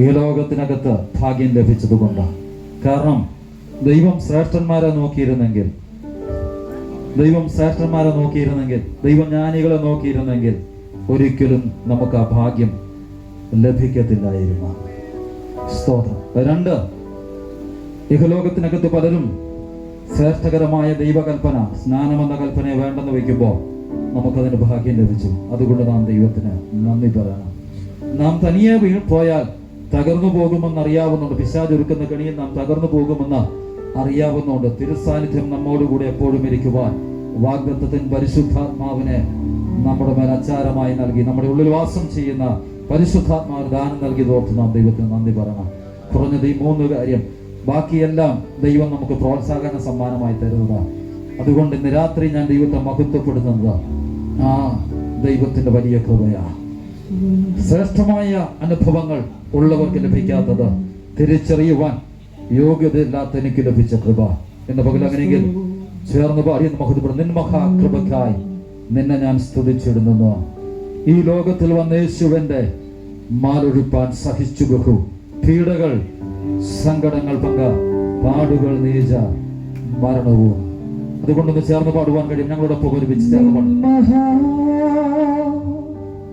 ഈ ലോകത്തിനകത്ത് ഭാഗ്യം ലഭിച്ചതുകൊണ്ട്. കാരണം ദൈവം ശ്രേഷ്ഠന്മാരെ നോക്കിയിരുന്നെങ്കിൽ ദൈവം ശ്രേഷ്ഠന്മാരെ നോക്കിയിരുന്നെങ്കിൽ ദൈവം ജ്ഞാനികളെ നോക്കിയിരുന്നെങ്കിൽ ഒരിക്കലും നമുക്ക് ആ ഭാഗ്യം ലഭിക്കത്തില്ലായിരുന്നു. സ്തോത്രം. രണ്ട് ഇഹലോകത്തിനകത്ത് പലരും ശ്രേഷ്ഠകരമായ ദൈവകൽപ്പന സ്നാനമെന്ന കൽപ്പനയെ വേണ്ടെന്ന് വയ്ക്കുമ്പോൾ നമുക്കതിന് ഭാഗ്യം ലഭിച്ചു. അതുകൊണ്ട് നാം ദൈവത്തിന് നന്ദി പറയണം. നാം തനിയെ പോയാൽ തകർന്നു പോകുമെന്ന് അറിയാവുന്നുണ്ട് പിശാചൊരുക്കുന്ന കണിയിൽ നാം തകർന്നു പോകുമെന്ന് അറിയാവുന്നുണ്ട്. തിരുസാന്നിധ്യം നമ്മോടുകൂടെ എപ്പോഴും ഇരിക്കുവാൻ വാഗ്ദത്തത്തിൻ പരിശുദ്ധാത്മാവിനെ നമ്മുടെ മേൽ അച്ചാരമായി നൽകി നമ്മുടെ ഉള്ളിൽ വാസം ചെയ്യുന്ന പരിശുദ്ധാത്മാവിന് ദാനം നൽകി തോർത്ത് നാം ദൈവത്തിന് നന്ദി പറയണം. കുറഞ്ഞത് ഈ മൂന്ന് കാര്യം. ബാക്കിയെല്ലാം ദൈവം നമുക്ക് പ്രോത്സാഹന സമ്മാനമായി തരുന്നതാണ്. അതുകൊണ്ട് ഇന്ന് രാത്രി ഞാൻ ദൈവത്തെ മഹത്വപ്പെടുന്നത് ആ ദൈവത്തിന്റെ വലിയ കൃപയാണ്. ശ്രേഷ്ഠമായ അനുഭവങ്ങൾ ഉള്ളവർക്ക് ലഭിക്കാത്തത് തിരിച്ചറിയുവാൻ യോഗ്യതയില്ലാത്ത എനിക്ക് ലഭിച്ച കൃപ. എന്ന പകൽ അങ്ങനെയെങ്കിൽ ചേർന്ന് പറയുന്ന മഹത്വപ്പെടും നിൻ മഹാകൃപക്കായി നിന്നെ ഞാൻ സ്തുതിച്ചിടുന്നു. ഈ ലോകത്തിൽ വന്ന യേശുവിന്റെ മാലൊഴിപ്പാൻ സഹിച്ചു ബഹു. പീഡകൾ സങ്കടങ്ങൾ പങ്ക പാടുകൾ നീച മരണവും. അതുകൊണ്ടൊന്ന് ചേർന്ന് പാടുവാൻ കഴിയും. ഞങ്ങളോടൊപ്പം ഒരുമിച്ച് ചേർന്ന് പാടും.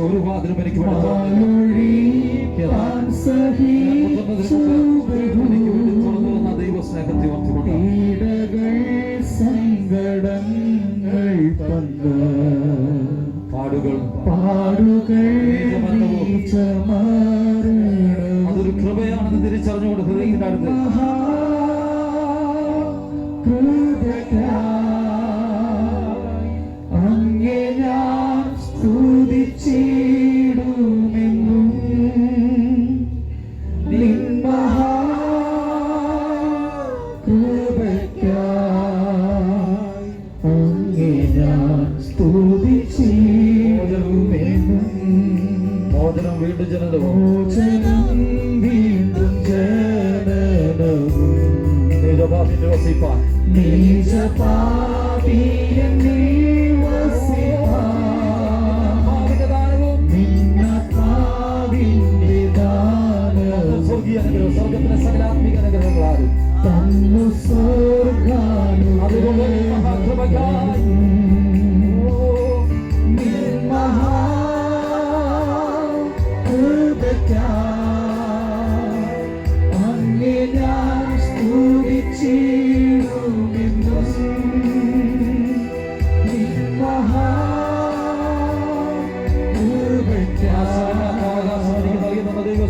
വാതിലും എനിക്ക് വേണ്ടി എനിക്ക് വേണ്ടി തുറന്നു വന്ന ദൈവ സ്നേഹത്തെ ഓർത്തുകൊണ്ട് സങ്കടങ്ങൾ പാടുകൾ. പാടുകൾ. അതൊരു കൃപയാണെന്ന് തിരിച്ചറിഞ്ഞുകൊണ്ട് ഹൃദയത്തിന്റെ അടുത്ത് നൽകി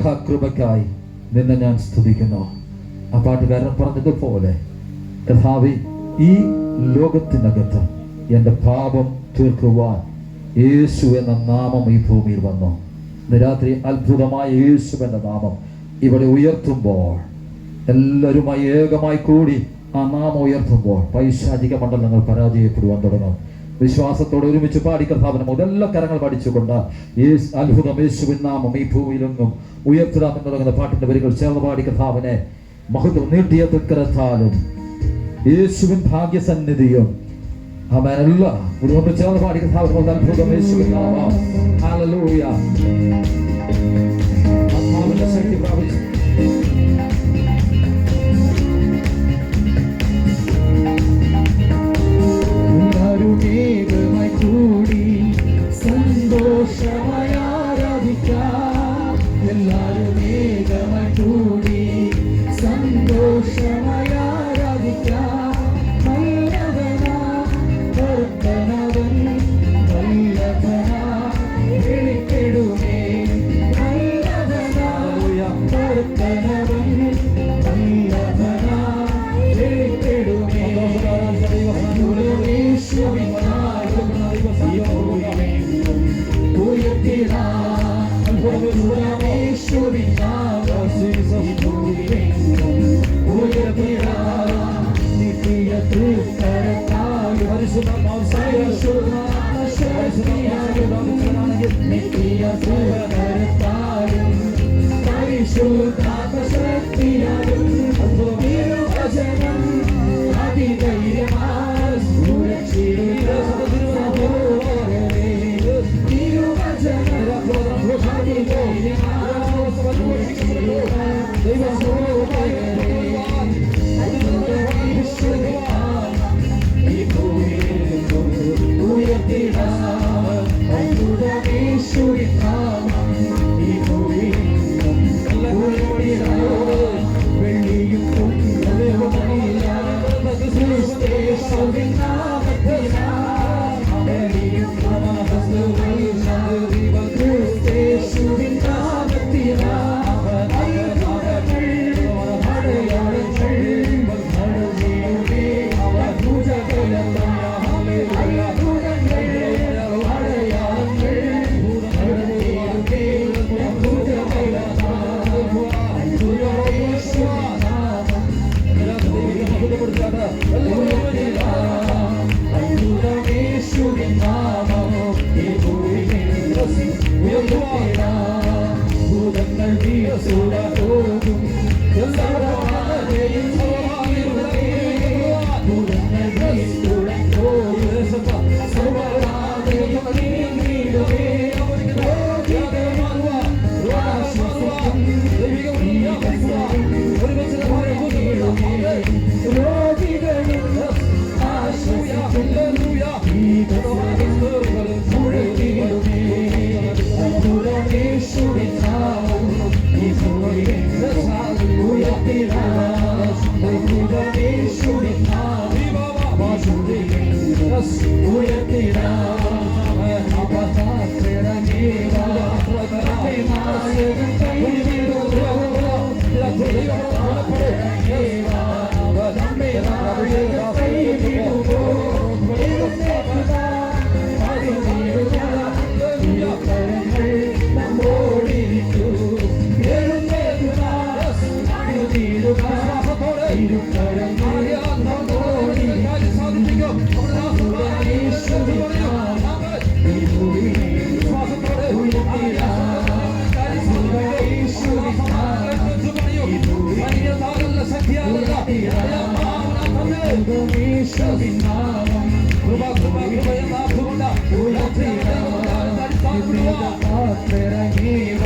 മഹാകൃപക്കായി നിന്നെ ഞാൻ സ്തുതിക്കുന്നു. ആ പാട്ടുകാരൻ പറഞ്ഞതുപോലെ കഥാവി ഈ ലോകത്തിനകത്ത് എന്റെ പാപം തീർക്കുവാൻ യേശു എന്ന നാമം ഈ ഭൂമിയിൽ വന്നു. രാത്രി അത്ഭുതമായ യേശു എന്ന നാമം ഇവിടെ ഉയർത്തുമ്പോൾ എല്ലാവരുമായി ഏകമായി കൂടി ആ നാമം ഉയർത്തുമ്പോൾ പൈശാചിക മണ്ഡലങ്ങൾ പരാജയപ്പെടുവാൻ തുടങ്ങും. വിശ്വാസത്തോടെ ഒരുമിച്ച് പാടി കർത്താവിന് മുതല്ല കരങ്ങൾ പഠിച്ചുകൊണ്ട് ഈ അത്ഭുതം യേശുവിൻ നാമം ഈ ഭൂമിയിലൊന്നും ഉയർത്തിടാമെന്ന് തുടങ്ങുന്ന പാട്ടിന്റെ വരികൾ ചേർന്ന് പാടി കർത്താവിനെ മഹത്വം നീട്ടിയ തൃക്കരത്താലും യേശുവിൻ ഭാഗ്യസന്നിധിയും അവനല്ല ഒരു ചേർന്ന് പാടി കർത്താവിന് അത്ഭുതം യേശുവിൻ നാമം. ഹല്ലേലൂയ. Gracias. നമ്മോടിരിക്കും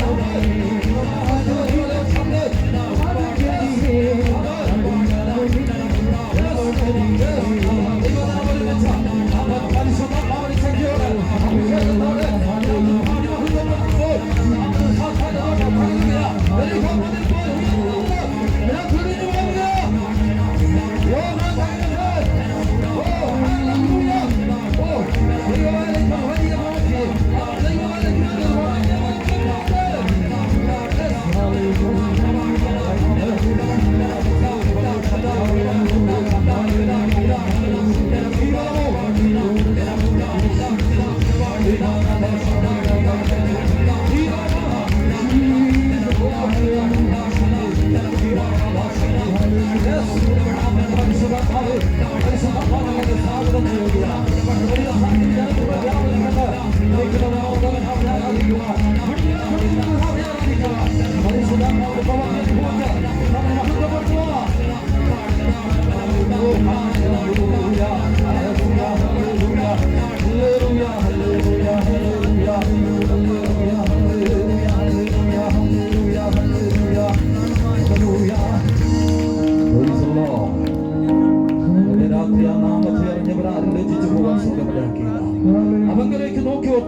I'm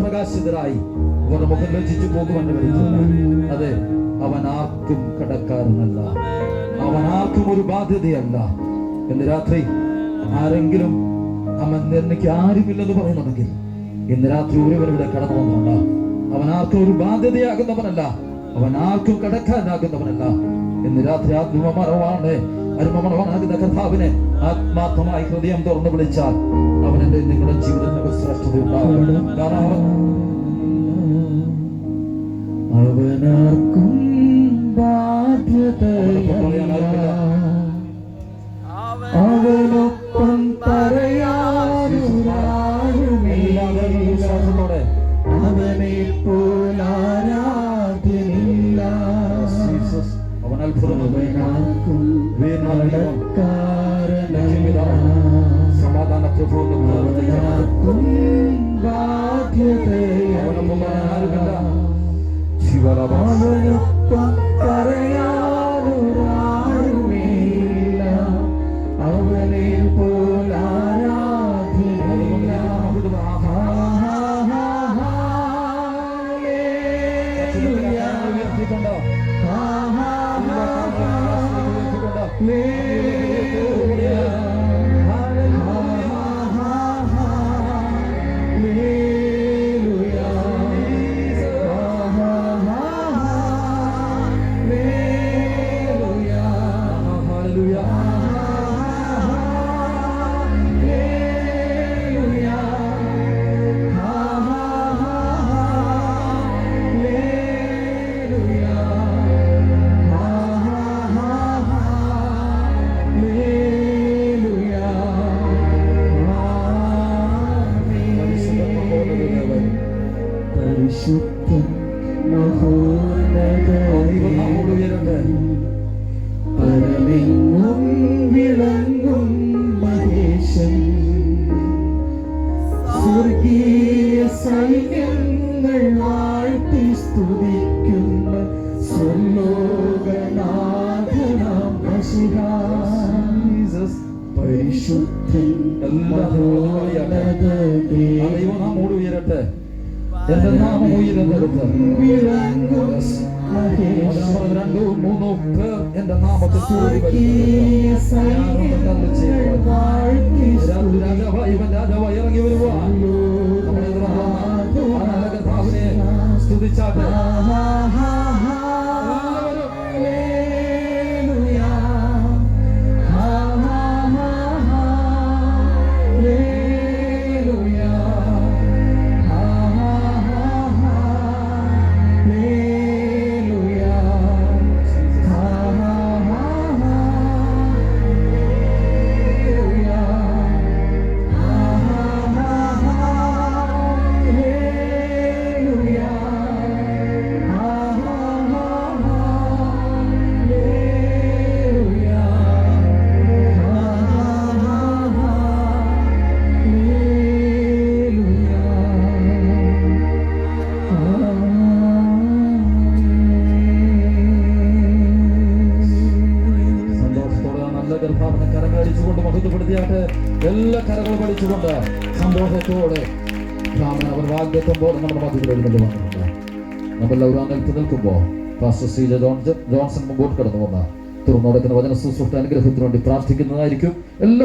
പ്രകാശിതരായി അവരുടെ മുഖം രചിച്ചു പോകുവാൻ വരുന്നില്ല അതെ അവൻ ആർക്കും കടക്കാരനല്ല. അവൻ ആർക്കും ഒരു ബാധ്യതയല്ല. ഇന്ന് രാത്രി ആരെങ്കിലും അവൻ എനിക്ക് ആരുമില്ലെന്ന് പറയുന്നുണ്ടെങ്കിൽ ഇന്ന് രാത്രി ഒരുവരുടെ കടന്നു വന്നുണ്ട് അവൻ ആർക്കും ഒരു ബാധ്യതയാകുന്നവനല്ല. അവൻ ആർക്കും കടക്കാനാകുന്നവനല്ല ഇന്ന് രാത്രി ആത്മമറവാണ് അരുമമണവാനാകുന്ന കർത്താവിനെ ആത്മാർത്ഥമായി ഹൃദയം തുറന്നു വിളിച്ചാൽ അവനെന്റെ നിങ്ങളുടെ ജീവിതത്തിന് ശ്രേഷ്ഠത ഉണ്ടാകും. കാരണം അവൻ അവനാർക്കും ബാധ്യത അവനൊപ്പം സ്വർഗീയ സൈന്യങ്ങൾ വാഴ്ത്തി സ്തുതിക്കുന്ന സ്വർലോകനാഥനാം മഷിഹാ പരിശുദ്ധൻ ഓടി ഉയരട്ടെ? എന്റെ നാമം ഉയരുന്നിടത്ത് രണ്ടു മൂന്നോ പേർ എന്റെ നാമത്തിൽ ഇവൻ രാജാവായി ഇറങ്ങി വരുവാൻ സ്തുതിച്ചാട്ടെ നിൽപ്പ് നിൽക്കുമ്പോൾ പാസ്റ്റർ ശ്രീജ ജോൺസൺ മുമ്പോട്ട് കടന്നു വന്ന തുറന്നു നടക്കുന്ന വചന സുസൃഷ്ട അനുഗ്രഹത്തിന് വേണ്ടി പ്രാർത്ഥിക്കുന്നതായിരിക്കും. എല്ലാ